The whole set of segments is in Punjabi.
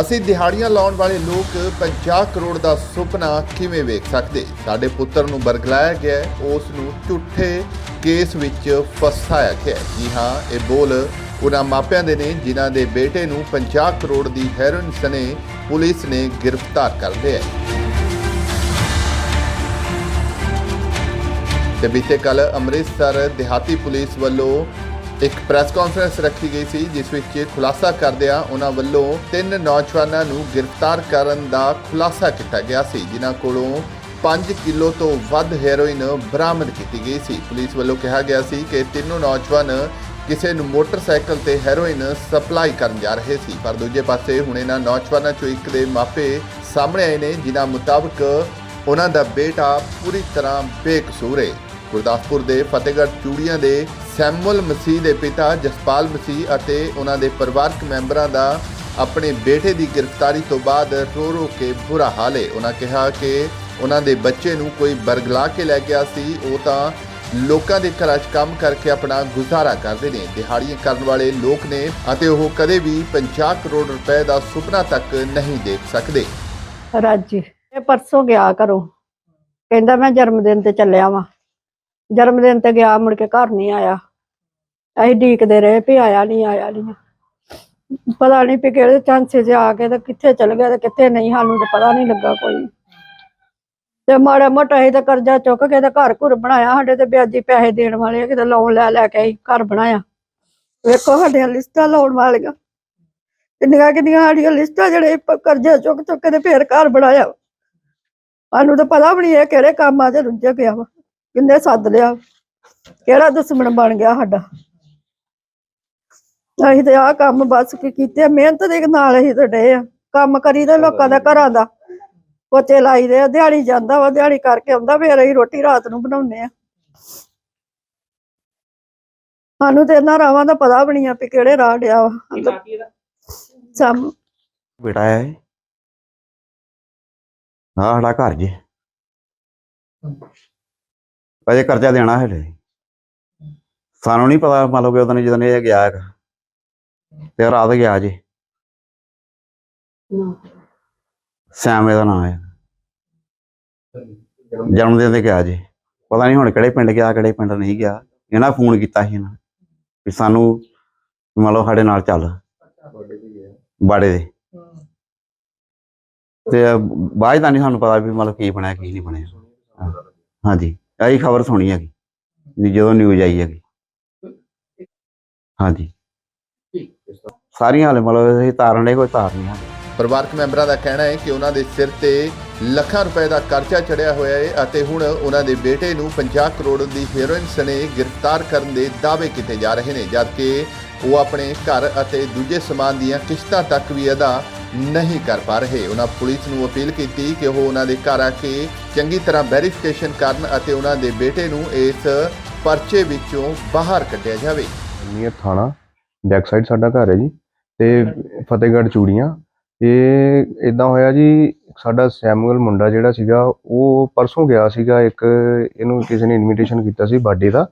ਅਸੀਂ ਦਿਹਾੜੀਆਂ ਲਾਉਣ ਵਾਲੇ ਲੋਕ 50 ਕਰੋੜ ਦਾ ਸੁਪਨਾ ਕਿਵੇਂ ਵੇਖ ਸਕਦੇ? ਸਾਡੇ ਪੁੱਤਰ ਨੂੰ ਬਰਗਲਾਇਆ ਗਿਆ ਉਸ ਨੂੰ ਝੂਠੇ ਕੇਸ ਵਿੱਚ ਫਸਾਇਆ ਗਿਆ ਜੀ ਹਾਂ, ਇਹ ਬੋਲ ਉਹਨਾਂ ਮਾਪਿਆਂ ਦੇ ਨੇ, ਜਿਨ੍ਹਾਂ ਦੇ ਬੇਟੇ ਨੂੰ 50 ਕਰੋੜ ਦੀ ਹੈਰੋਇਨ ਸਨੇ ਪੁਲਿਸ ਨੇ ਗ੍ਰਿਫਤਾਰ ਕਰ ਲਿਆ ਤੇ ਬੀਤੇ ਕੱਲ ਅੰਮ੍ਰਿਤਸਰ ਦਿਹਾਤੀ ਪੁਲਿਸ ਵੱਲੋਂ ਇੱਕ ਪ੍ਰੈਸ ਕਾਨਫਰੰਸ ਰੱਖੀ ਗਈ ਸੀ, ਜਿਸ ਵਿੱਚ ਖੁਲਾਸਾ ਕਰਦਿਆਂ ਉਹਨਾਂ ਵੱਲੋਂ ਤਿੰਨ ਨੌਜਵਾਨਾਂ ਨੂੰ ਗ੍ਰਿਫਤਾਰ ਕਰਨ ਦਾ ਖੁਲਾਸਾ ਕੀਤਾ ਗਿਆ ਸੀ, ਜਿਨ੍ਹਾਂ ਕੋਲੋਂ 5 ਕਿਲੋ ਤੋਂ ਵੱਧ ਹੈਰੋਇਨ ਬਰਾਮਦ ਕੀਤੀ ਗਈ ਸੀ। ਪੁਲਿਸ ਵੱਲੋਂ ਕਿਹਾ ਗਿਆ ਸੀ ਕਿ ਤਿੰਨੋਂ ਨੌਜਵਾਨ ਕਿਸੇ ਨੂੰ ਮੋਟਰਸਾਈਕਲ ਤੇ ਹੈਰੋਇਨ ਸਪਲਾਈ ਕਰਨ ਜਾ ਰਹੇ ਸੀ, ਪਰ ਦੂਜੇ ਪਾਸੇ ਹੁਣ ਇਹਨਾਂ ਨੌਜਵਾਨਾਂ ਚੋਂ ਇੱਕ ਦੇ ਮਾਪੇ ਸਾਹਮਣੇ ਆਏ ਨੇ, ਜਿਨ੍ਹਾਂ ਮੁਤਾਬਕ ਉਹਨਾਂ ਦਾ ਬੇਟਾ ਪੂਰੀ ਤਰ੍ਹਾਂ ਬੇਕਸੂਰ ਹੈ ਗੁਰਦਾਸਪੁਰ ਦੇ ਫਤਿਹਗੜ੍ਹ ਚੂੜੀਆਂ ਦੇ ਸੈਮੂਅਲ ਮਸੀਹ ਦੇ ਪਿਤਾ ਜਸਪਾਲ ਮਸੀਹ ਅਤੇ ਉਹਨਾਂ ਦੇ ਪਰਿਵਾਰਕ ਮੈਂਬਰਾਂ ਦਾ ਆਪਣੇ ਬੇਟੇ ਦੀ ਗ੍ਰਿਫਤਾਰੀ ਤੋਂ ਬਾਅਦ ਰੋ ਰੋ ਕੇ ਬੁਰਾ ਹਾਲ ਹੈ। ਉਹਨਾਂ ਕਿਹਾ ਕਿ ਉਹਨਾਂ ਦੇ ਬੱਚੇ ਨੂੰ ਕੋਈ ਬਰਗਲਾ ਕੇ ਲੈ ਗਿਆ ਸੀ। ਉਹ ਤਾਂ ਲੋਕਾਂ ਦੇ ਘਰਾਂ 'ਚ ਕੰਮ ਕਰਕੇ ਆਪਣਾ ਗੁਜ਼ਾਰਾ ਕਰਦੇ ਨੇ। ਦਿਹਾੜੀਆਂ ਕਰਨ ਵਾਲੇ ਲੋਕ ਨੇ ਅਤੇ ਉਹ ਕਦੇ ਵੀ 50 ਕਰੋੜ ਰੁਪਏ ਦਾ ਸੁਪਨਾ ਤੱਕ ਨਹੀਂ ਦੇਖ ਸਕਦੇ। ਰਾਜੀ, ਇਹ ਪਰਸੋਂ ਗਿਆ ਘਰੋਂ। ਕਹਿੰਦਾ ਮੈਂ ਜਨਮ ਦਿਨ ਤੇ ਚੱਲਿਆ ਵਾਂ। ਜਨਮ ਦਿਨ ਤੇ ਗਿਆ, ਮੁੜ ਕੇ ਘਰ ਨਹੀਂ ਆਇਆ। ਅਸੀਂ ਢੀਕਦੇ ਰਹੇ ਵੀ ਆਇਆ ਨਹੀਂ ਆਇਆ ਨਹੀਂ ਪਤਾ ਨਹੀਂ ਵੀ ਕਿਹੜੇ ਚਾਂਸੇ 'ਚ ਆ ਕੇ ਤੇ ਕਿੱਥੇ ਚਲ ਗਿਆ ਤੇ ਕਿੱਥੇ ਨਹੀਂ, ਸਾਨੂੰ ਤਾਂ ਪਤਾ ਨਹੀਂ ਲੱਗਾ ਕੋਈ। ਤੇ ਮਾੜਾ ਮੋਟਾ ਅਸੀਂ ਤਾਂ ਕਰਜ਼ਾ ਚੁੱਕ ਕੇ ਤੇ ਘਰ ਘੁਰ ਬਣਾਇਆ, ਸਾਡੇ ਤੇ ਵਿਆਜੀ ਪੈਸੇ ਦੇਣ ਵਾਲੇ ਕਿਤੇ ਲੋਨ ਲੈ ਲੈ ਕੇ ਘਰ ਬਣਾਇਆ। ਵੇਖੋ ਸਾਡੀਆਂ ਲਿਸਟਾਂ ਲਾਉਣ ਵਾਲੀਆਂ। ਕਿੰਨੀਆਂ ਕਿੰਨੀਆਂ ਸਾਡੀਆਂ ਲਿਸਟਾਂ ਜਿਹੜੇ ਪ- ਕਰਜ਼ਾ ਚੁੱਕ ਚੁੱਕ ਕੇ ਤੇ ਫੇਰ ਘਰ ਬਣਾਇਆ। ਸਾਨੂੰ ਤਾਂ ਪਤਾ ਵੀ ਨਹੀਂ ਇਹ ਕਿਹੜੇ ਕੰਮਾਂ 'ਚ ਰੁੱਝ ਗਿਆ ਵਾ, ਕਿੰਨੇ ਸੱਦ ਲਿਆ, ਕਿਹੜਾ ਦੁਸ਼ਮਣ ਬਣ ਗਿਆ ਸਾਡਾ। ਅਸੀਂ ਤੇ ਆਹ ਕੰਮ ਬਸ ਕੀ ਕੀਤੇ ਆ, ਮਿਹਨਤ ਦੇ ਨਾਲ ਅਸੀਂ ਤਾਂ ਡੇ ਆ ਕੰਮ ਕਰੀਦੇ ਲੋਕਾਂ ਦਾ ਘਰਾਂ ਦਾ। ਪੋਚੇ ਲਾਈਦੇ ਆ ਦਿਹਾੜੀ ਜਾਂਦਾ ਵਾ ਦਿਹਾੜੀ ਕਰਕੇ ਆਉਂਦਾ ਫੇਰ ਅਸੀਂ ਰੋਟੀ ਰਾਤ ਨੂੰ ਬਣਾਉਂਦੇ ਆ। ਸਾਨੂੰ ਤੇ ਇਹਨਾਂ ਰਾਵਾਂ ਦਾ ਪਤਾ ਵੀ ਨਹੀਂ ਆ ਵੀ ਕਿਹੜੇ ਰਾਹ ਡਿਆ ਵਾ। ਸਮ ਬੇਟਾ ਹੈ ਹਾਂ ਸਾਡਾ ਘਰ ਜੀ। ਅਜੇ ਕਰਜ਼ਾ ਦੇਣਾ ਹੈ ਲੈ ਸਾਨੂੰ ਨਹੀਂ ਪਤਾ ਮੰਨ ਲਓ ਕਿ ਉਦੋਂ ਜਦੋਂ ਇਹ ਗਿਆ ਹੈਗਾ। ਤੇ ਰਾਤ ਗਿਆ ਜੀ। ਸੈਮ ਇਹਦਾ ਨਾਮ ਹੈ। ਜਨਮ ਦਿਨ ਤੇ ਗਿਆ ਜੀ। ਪਤਾ ਨਹੀਂ ਹੁਣ ਕਿਹੜੇ ਪਿੰਡ ਗਿਆ ਕਿਹੜੇ ਪਿੰਡ ਨਹੀਂ ਗਿਆ। ਇਹਨਾਂ ਫੋਨ ਕੀਤਾ ਸੀ ਇਹਨਾਂ ਵੀ ਸਾਨੂੰ ਮੰਨ ਲਓ ਸਾਡੇ ਨਾਲ ਚੱਲ। ਬਾੜੇ ਦੇ ਤੇ। ਬਾਅਦ ਦਾ ਨਹੀਂ ਸਾਨੂੰ ਪਤਾ ਵੀ ਮਤਲਬ ਕੀ ਬਣਿਆ ਕੀ ਨਹੀਂ ਬਣਿਆ। ਹਾਂਜੀ ਆਹੀ ਖਬਰ ਸੁਣੀ ਹੈਗੀ। ਜਦੋਂ ਨਿਊਜ਼ ਆਈ ਹੈਗੀ। ਹਾਂਜੀ। ਸਾਰੀਆਂ ਹਾਲੇ ਮਤਲਬ ਇਹ ਤਾਰਨ ਲਈ ਕੋਈ ਤਾਰ ਨਹੀਂ ਹੈ। ਪਰਿਵਾਰਕ ਮੈਂਬਰਾਂ ਦਾ ਕਹਿਣਾ ਹੈ ਕਿ ਉਹਨਾਂ ਦੇ ਸਿਰ ਤੇ ਲੱਖਾਂ ਰੁਪਏ ਦਾ ਕਰਜ਼ਾ ਚੜਿਆ ਹੋਇਆ ਹੈ ਅਤੇ ਹੁਣ ਉਹਨਾਂ ਦੇ ਬੇਟੇ ਨੂੰ 50 ਕਰੋੜ ਦੀ ਹੈਰੋਇਨ ਸਣੇ ਗ੍ਰਿਫਤਾਰ ਕਰਨ ਦੇ ਦਾਅਵੇ ਕੀਤੇ ਜਾ ਰਹੇ ਨੇ ਜਦਕਿ ਉਹ ਆਪਣੇ ਘਰ ਅਤੇ ਦੂਜੇ ਸਮਾਨ ਦੀਆਂ ਕਿਸ਼ਤਾਂ ਤੱਕ ਵੀ ਅਦਾ ਨਹੀਂ ਕਰ ਪਾ ਰਹੇ। ਉਹਨਾਂ ਪੁਲਿਸ ਨੂੰ ਅਪੀਲ ਕੀਤੀ ਕਿ ਉਹ ਉਹਨਾਂ ਦੇ ਘਰ ਆ ਕੇ ਚੰਗੀ ਤਰ੍ਹਾਂ ਵੈਰੀਫਿਕੇਸ਼ਨ ਕਰਨ ਅਤੇ ਉਹਨਾਂ ਦੇ ਬੇਟੇ ਨੂੰ ਇਸ ਪਰਚੇ ਵਿੱਚੋਂ ਬਾਹਰ ਕੱਢਿਆ ਜਾਵੇ। ਨੀਅਰ ਥਾਣਾ ਬੈਕ ਸਾਈਡ ਸਾਡਾ ਘਰ ਹੈ ਜੀ, ਤੇ ਫਤਿਹਗੜ੍ਹ ਚੂੜੀਆਂ। ਇਹ ਇਦਾਂ ਹੋਇਆ ਜੀ, ਸਾਡਾ ਸੈਮੂਅਲ ਮੁੰਡਾ ਜਿਹੜਾ ਸੀਗਾ, ਉਹ ਪਰਸੋਂ ਗਿਆ ਸੀਗਾ ਇੱਕ, ਇਹਨੂੰ ਕਿਸੇ ਨੇ ਇਨਵੀਟੇਸ਼ਨ ਕੀਤਾ ਸੀ ਬਰਥਡੇ ਦਾ।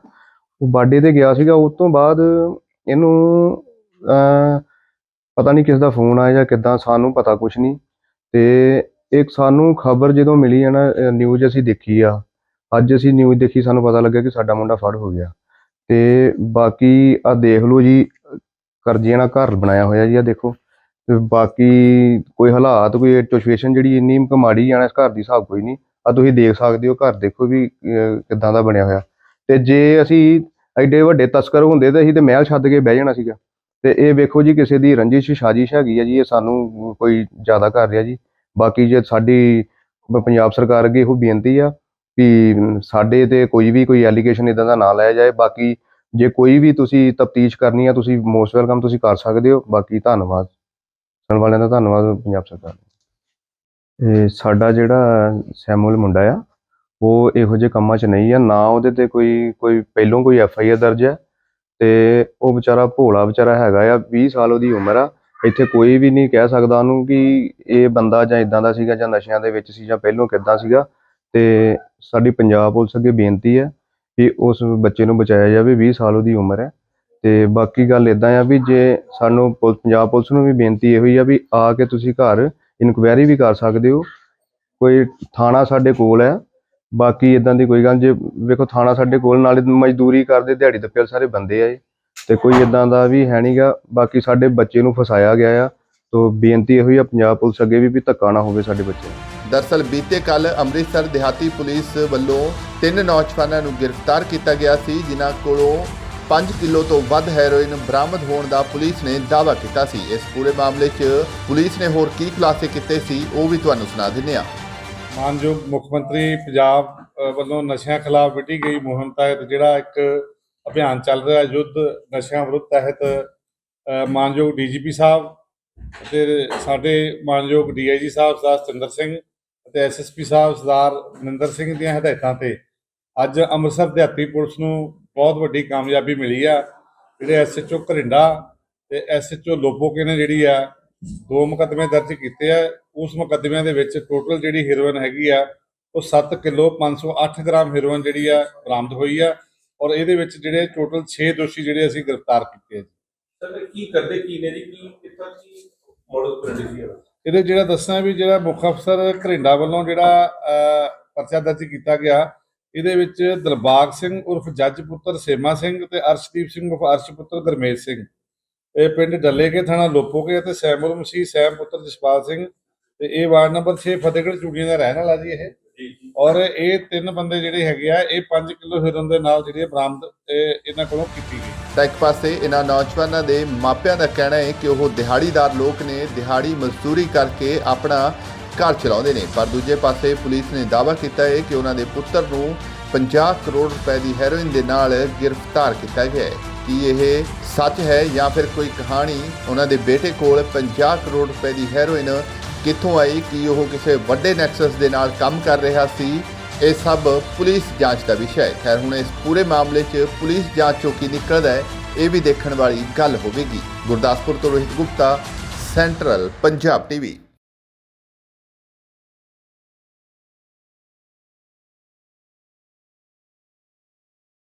ਉਹ ਬਰਥਡੇ ਤੇ ਗਿਆ ਸੀਗਾ, ਉਸ ਤੋਂ ਬਾਅਦ ਇਹਨੂੰ ਪਤਾ ਨਹੀਂ ਕਿਸ ਦਾ ਫੋਨ ਆਇਆ ਜਾਂ ਕਿੱਦਾਂ, ਸਾਨੂੰ ਪਤਾ ਕੁਝ ਨਹੀਂ। ਤੇ ਇੱਕ ਸਾਨੂੰ ਖਬਰ ਜਦੋਂ ਮਿਲੀ ਹੈ ਨਾ ਨਿਊਜ਼ ਅਸੀਂ ਦੇਖੀ ਆ। ਅੱਜ ਅਸੀਂ ਨਿਊਜ਼ ਦੇਖੀ, ਸਾਨੂੰ ਪਤਾ ਲੱਗਿਆ ਕਿ ਸਾਡਾ ਮੁੰਡਾ ਫੜ ਹੋ ਗਿਆ। ਤੇ ਬਾਕੀ ਆ ਦੇਖ ਲਓ ਜੀ ਕਰਜ਼ੇ ਨਾਲ ਘਰ ਬਣਾਇਆ ਹੋਇਆ ਜੀ ਆ ਦੇਖੋ। ਤੇ ਬਾਕੀ ਕੋਈ ਹਾਲਾਤ ਕੋਈ ਸਿਚੁਏਸ਼ਨ ਜਿਹੜੀ ਇੰਨੀ ਮਾੜੀ ਜਾਣਾ ਇਸ ਘਰ ਦੀ ਹਿਸਾਬ ਕੋਈ ਨਹੀਂ। ਆ ਤੁਸੀਂ ਦੇਖ ਸਕਦੇ ਹੋ ਘਰ ਦੇਖੋ ਵੀ ਅਹ, ਕਿੱਦਾਂ ਦਾ ਬਣਿਆ ਹੋਇਆ। ਤੇ ਜੇ ਅਸੀਂ ਐਡੇ ਵੱਡੇ ਤਸਕਰ ਹੁੰਦੇ ਤਾਂ ਅਸੀਂ ਤੇ ਮਹਿਲ ਛੱਡ ਕੇ ਬਹਿ ਜਾਣਾ ਸੀਗਾ। ਤੇ ਇਹ ਵੇਖੋ ਜੀ ਕਿਸੇ ਦੀ ਰੰਜਿਸ਼ ਸਾਜ਼ਿਸ਼ ਹੈਗੀ ਆ ਜੀ ਇਹ ਸਾਨੂੰ ਕੋਈ ਜ਼ਿਆਦਾ ਕਰ ਰਿਹਾ ਜੀ। ਬਾਕੀ ਜੇ ਸਾਡੀ ਪੰਜਾਬ ਸਰਕਾਰ ਅੱਗੇ ਇਹੋ ਬੇਨਤੀ ਆ ਵੀ ਸਾਡੇ ਤੇ ਕੋਈ ਵੀ ਕੋਈ ਐਲੀਗੇਸ਼ਨ ਇਦਾਂ ਦਾ ਨਾ ਲਾਇਆ ਜਾਏ। ਬਾਕੀ ਜੇ ਕੋਈ ਵੀ ਤੁਸੀਂ ਤਫਤੀਸ਼ ਕਰਨੀ ਆ, ਤੁਸੀਂ ਮੋਸਟ ਵੈਲਕਮ ਤੁਸੀਂ ਕਰ ਸਕਦੇ ਹੋ। ਬਾਕੀ ਧੰਨਵਾਦ। ਸੁਣਨ ਵਾਲਿਆਂ ਦਾ ਧੰਨਵਾਦ ਪੰਜਾਬ ਸਰਕਾਰ ਦਾ। ਇਹ ਸਾਡਾ ਜਿਹੜਾ ਸੈਮੂਅਲ ਮੁੰਡਾ ਆ, ਉਹ ਇਹੋ ਜਿਹੇ ਕੰਮਾਂ 'ਚ ਨਹੀਂ ਆ। ਨਾ ਉਹਦੇ ਤੇ ਕੋਈ ਕੋਈ ਪਹਿਲੋਂ ਕੋਈ ਐਫ ਆਈ ਆਰ ਦਰਜ ਹੈ ਤੇ ਉਹ ਵਿਚਾਰਾ ਭੋਲਾ ਵਿਚਾਰਾ ਹੈਗਾ ਆ 20 ਸਾਲ ਉਹਦੀ ਉਮਰ ਆ। ਇੱਥੇ ਕੋਈ ਵੀ ਨਹੀਂ ਕਹਿ ਸਕਦਾ ਉਹਨੂੰ ਕਿ ਇਹ ਬੰਦਾ ਜਾਂ ਇਦਾਂ ਦਾ ਸੀਗਾ ਜਾਂ ਨਸ਼ਿਆਂ ਦੇ ਵਿੱਚ ਸੀ ਜਾਂ ਪਹਿਲੋਂ ਕਿੱਦਾਂ ਸੀਗਾ। ਤੇ ਸਾਡੀ ਪੰਜਾਬ ਪੁਲਿਸ ਅੱਗੇ ਬੇਨਤੀ ਹੈ ਕਿ ਉਸ ਬੱਚੇ ਨੂੰ ਬਚਾਇਆ ਜਾਵੇ 20 ਸਾਲ ਉਹਦੀ ਉਮਰ ਹੈ। ਤੇ ਬਾਕੀ ਗੱਲ ਇਦਾਂ ਆ ਵੀ ਜੇ ਸਾਨੂੰ ਪੁਲ- ਪੰਜਾਬ ਪੁਲਿਸ ਨੂੰ ਵੀ ਬੇਨਤੀ ਇਹੋ ਹੀ ਆ ਵੀ ਆ ਕੇ ਤੁਸੀਂ ਘਰ ਇਨਕੁਆਇਰੀ ਵੀ ਕਰ ਸਕਦੇ ਹੋ। ਕੋਈ ਥਾਣਾ ਸਾਡੇ ਕੋਲ ਹੈ। ਬਾਕੀ ਇਦਾਂ ਦੀ ਕੋਈ ਗੱਲ ਜੇ ਵੇਖੋ ਥਾਣਾ ਸਾਡੇ ਕੋਲ, ਨਾਲੇ ਮਜ਼ਦੂਰੀ ਕਰਦੇ, ਦਿਹਾੜੀ ਦੱਪੇ ਸਾਰੇ ਬੰਦੇ ਆ ਇਹ। ਤੇ ਕੋਈ ਇਦਾਂ ਦਾ ਵੀ ਹੈ ਨਹੀਂਗਾ ਬਾਕੀ ਸਾਡੇ ਬੱਚੇ ਨੂੰ ਫਸਾਇਆ ਗਿਆ ਆ। ਤੋ ਬੇਨਤੀ ਇਹੋ ਹੀ ਆ ਪੰਜਾਬ ਪੁਲਿਸ ਅੱਗੇ ਵੀ ਵੀ ਧੱਕਾ ਨਾ ਹੋਵੇ ਸਾਡੇ ਬੱਚੇ ਨਾਲ ਦਰਸਲ ਬੀਤੇ ਕੱਲ ਅੰਮ੍ਰਿਤਸਰ ਦਿਹਾਤੀ ਪੁਲਿਸ ਵੱਲੋਂ ਤਿੰਨ ਨੌਜਵਾਨਾਂ ਨੂੰ ਗ੍ਰਿਫਤਾਰ ਕੀਤਾ ਗਿਆ ਸੀ ਜਿਨ੍ਹਾਂ ਕੋਲੋਂ 5 ਕਿਲੋ ਤੋਂ ਵੱਧ ਹੈਰੋਇਨ ਬਰਾਮਦ ਹੋਣ ਦਾ ਪੁਲਿਸ ਨੇ ਦਾਅਵਾ ਕੀਤਾ ਸੀ। ਇਸ ਪੂਰੇ ਮਾਮਲੇ 'ਚ ਪੁਲਿਸ ਨੇ ਹੋਰ ਕੀ ਖੁਲਾਸੇ ਕੀਤੇ ਸੀ ਉਹ ਵੀ ਤੁਹਾਨੂੰ ਸੁਣਾ ਦਿੰਦੇ ਹਾਂ। ਮਾਨਯੋਗ ਮੁੱਖ ਮੰਤਰੀ ਪੰਜਾਬ ਵੱਲੋਂ ਨਸ਼ਿਆਂ ਖਿਲਾਫ ਵਿੱਢੀ ਗਈ ਮੁਹਿੰਮ ਤਹਿਤ ਜਿਹੜਾ ਇੱਕ ਅਭਿਆਨ ਚੱਲ ਰਿਹਾ ਯੁੱਧ ਨਸ਼ਿਆਂ ਵਿਰੁੱਧ ਤਹਿਤ ਅ, ਮਾਨਯੋਗ ਡੀਜੀਪੀ ਸਾਹਿਬ ਤੇ ਸਾਡੇ ਮਾਨਯੋਗ ਡੀਆਈਜੀ ਸਾਹਿਬ ਸਰਦਾਰ ਸਤਿੰਦਰ ਸਿੰਘ ਅਤੇ ਐਸਐਸਪੀ ਸਾਹਿਬ ਸਰਦਾਰ ਮਨਿੰਦਰ ਸਿੰਘ ਦੀਆਂ ਹਦਾਇਤਾਂ ਤੇ ਅੱਜ ਅੰਮ੍ਰਿਤਸਰ ਦਿਹਾਤੀ ਪੁਲਿਸ ਨੂੰ ਬਹੁਤ ਵੱਡੀ ਕਾਮਯਾਬੀ ਮਿਲੀ ਆ। ਜਿਹੜੇ ਐਸਐਚਓ ਘਰਿੰਡਾ ਤੇ ਐਸਐਚਓ ਲੋਪੋਕੇ ਨੇ ਜਿਹੜੀ ਆ, ਦੋ ਮੁਕੱਦਮੇ ਦਰਜ ਕੀਤੇ ਆ। ਉਸ ਮੁਕੱਦਮਿਆਂ ਦੇ ਵਿੱਚ ਟੋਟਲ ਜਿਹੜੀ ਹੀਰੋਇਨ ਹੈਗੀ ਆ, ਉਹ 7 ਕਿਲੋ 508 ਗ੍ਰਾਮ ਹੀਰੋਇਨ ਜਿਹੜੀ ਆ, ਬਰਾਮਦ ਹੋਈ ਆ ਔਰ ਇਹਦੇ ਵਿੱਚ ਜਿਹੜੇ ਟੋਟਲ 6 ਦੋਸ਼ੀ ਜਿਹੜੇ ਅਸੀਂ ਗ੍ਰਿਫਤਾਰ ਕੀਤੇ ਆ ਸਰ, ਕੀ ਕਰਦੇ, ਕੀ ਨੇ ਜੀ ਕੀ ਕਿੱਥੋਂ ਕੀ ਮੋਡਲ ਪਿੰਡ ਸੀ? ਇਹਦੇ ਜਿਹੜਾ ਦੱਸਣਾ ਵੀ ਜਿਹੜਾ ਮੁੱਖ ਅਫਸਰ ਘਰਿੰਡਾ ਵੱਲੋਂ ਜਿਹੜਾ ਪਰਚਾ ਦਰਜ ਕੀਤਾ ਗਿਆ, ਇਹਦੇ ਵਿੱਚ ਦਿਲਬਾਗ ਸਿੰਘ ਉਰਫ ਜੱਜ ਪੁੱਤਰ ਸੇਮਾ ਸਿੰਘ ਤੇ ਅਰਸ਼ਦੀਪ ਸਿੰਘ ਉਰਫ ਅਰਸ਼ ਪੁੱਤਰ ਗਰਮੇਸ਼ ਸਿੰਘ। ਇਹ ਪਿੰਡ ਡੱਲੇਕੇ ਥਾਣਾ ਲੋਪੋਕੇ ਅਤੇ ਸੈਮੁਲ ਮਸੀਹ ਸੈਮ ਪੁੱਤਰ ਜਸਪਾਲ ਸਿੰਘ ਤੇ ਇਹ ਵਾਰਡ ਨੰਬਰ 6 ਫਤਿਹਗੜ੍ਹ ਚੂੜੀਆਂ ਦਾ ਰਹਿਣ ਵਾਲਾ ਜੀ ਇਹ। ਔਰ ਇਹ ਤਿੰਨ ਬੰਦੇ ਜਿਹੜੇ ਹੈਗੇ ਆ, ਇਹ 5 ਕਿਲੋ ਹੀਰੋਇਨ ਦੇ ਨਾਲ ਜਿਹੜੀ ਬਰਾਮਦ ਇਹਨਾਂ ਕੋਲੋਂ ਕੀਤੀ ਗਈ। ਤਾਂ ਇੱਕ ਪਾਸੇ ਇਹਨਾਂ ਨੌਜਵਾਨਾਂ ਦੇ ਮਾਪਿਆਂ ਦਾ ਕਹਿਣਾ ਹੈ ਕਿ ਉਹ ਦਿਹਾੜੀਦਾਰ ਲੋਕ ਨੇ, ਦਿਹਾੜੀ ਮਜ਼ਦੂਰੀ ਕਰਕੇ ਆਪਣਾ ਘਰ ਚਲਾਉਂਦੇ ਨੇ। ਪਰ ਦੂਜੇ ਪਾਸੇ ਪੁਲਿਸ ਨੇ ਦਾਅਵਾ ਕੀਤਾ ਹੈ ਕਿ ਉਹਨਾਂ ਦੇ ਪੁੱਤਰ ਨੂੰ 50 ਕਰੋੜ ਰੁਪਏ ਦੀ ਹੈਰੋਇਨ ਦੇ ਨਾਲ ਗ੍ਰਿਫਤਾਰ ਕੀਤਾ ਗਿਆ ਹੈ। ਕੀ ਇਹ ਸੱਚ ਹੈ ਜਾਂ ਫਿਰ ਕੋਈ ਕਹਾਣੀ? ਉਹਨਾਂ ਦੇ ਬੇਟੇ ਕੋਲ 50 ਕਰੋੜ ਰੁਪਏ ਦੀ ਹੈਰੋਇਨ ਕਿੱਥੋਂ ਆਈ? ਕਿ ਉਹ ਕਿਸੇ ਵੱਡੇ ਨੈਕਸਸ ਦੇ ਨਾਲ ਕੰਮ ਕਰ ਰਿਹਾ ਸੀ? ਇਹ ਸਭ ਪੁਲਿਸ ਜਾਂਚ ਦਾ ਵਿਸ਼ਾ ਹੈ। ਖੈਰ, ਹੁਣ ਇਸ ਪੂਰੇ ਮਾਮਲੇ 'ਚ ਪੁਲਿਸ ਜਾਂਚ ਚੋਂ ਕੀ ਨਿਕਲਦਾ ਹੈ, ਇਹ ਵੀ ਦੇਖਣ ਵਾਲੀ ਗੱਲ ਹੋਵੇਗੀ। ਗੁਰਦਾਸਪੁਰ ਤੋਂ ਰੋਹਿਤ ਗੁਪਤਾ, ਸੈਂਟਰਲ ਪੰਜਾਬ ਟੀਵੀ।